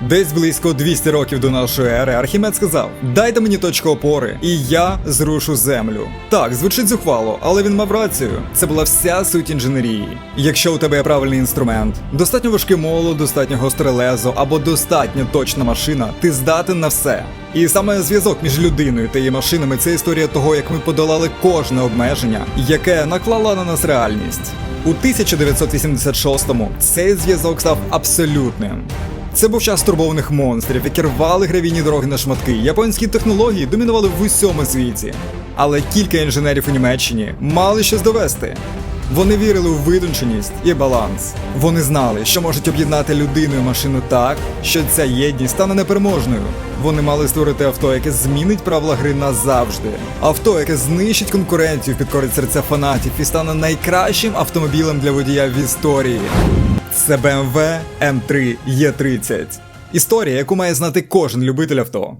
Десь близько 200 років до нашої ери Архімед сказав: Дайте мені точку опори, і я зрушу землю. Так, звучить зухвало, але він мав рацію. Це була вся суть інженерії. Якщо у тебе є правильний інструмент, достатньо важкий молот, достатньо гостре лезо або достатньо точна машина, ти здатен на все. І саме зв'язок між людиною та її машинами це історія того, як ми подолали кожне обмеження, яке наклала на нас реальність. У 1986-му цей зв'язок став абсолютним. Це був час турбованих монстрів, які рвали гравійні дороги на шматки. Японські технології домінували в усьому світі. Але кілька інженерів у Німеччині мали щось довести. Вони вірили у видумченість і баланс. Вони знали, що можуть об'єднати людину і машину так, що ця єдність стане непереможною. Вони мали створити авто, яке змінить правила гри назавжди. Авто, яке знищить конкуренцію, підкорить серця фанатів і стане найкращим автомобілем для водія в історії. Це BMW M3 E30. Історія, яку має знати кожен любитель авто.